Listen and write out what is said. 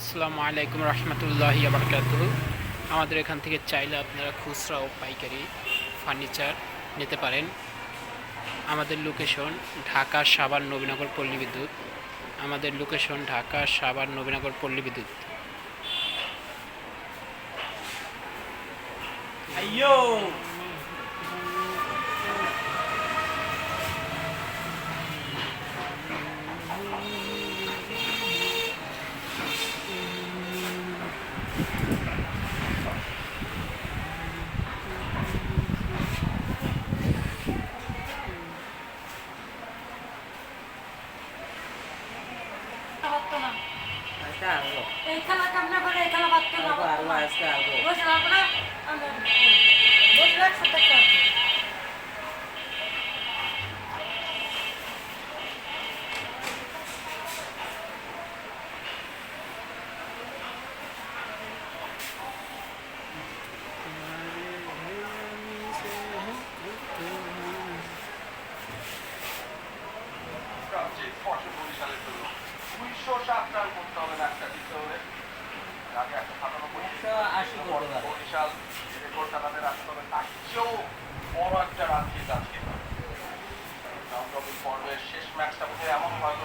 আসসালামু আলাইকুম রহমতুল্লাহি আবরকাত আমাদের এখান থেকে চাইলে আপনারা খুচরা ও পাইকারি ফার্নিচার নিতে পারেন। আমাদের লোকেশন ঢাকা সাভার নবীনগর পল্লী বিদ্যুৎ। আমাদের লোকেশন ঢাকা সাভার নবীনগর পল্লী বিদ্যুৎ। Ayo! পারতো না আজকে আসবো এই খেলা কামনা করে এই খেলা পারতো না আসবো আসবো আজকে আসবো বসে পারবো না আমরা বসে একসাথে করবো সবচেয়ে স্পর্শ বরিশালের জন্য দুইশো সাত রান করতে হবে লাখটা দিতে হলে আগে একশো সাতানব্বই বরিশাল রেকর্ডটা তাদের রাখতে হবে তার চেয়েও বড় একটা রান দিয়ে আজকে পর্বের শেষ ম্যাচটা বোধহয় এমন হয়তো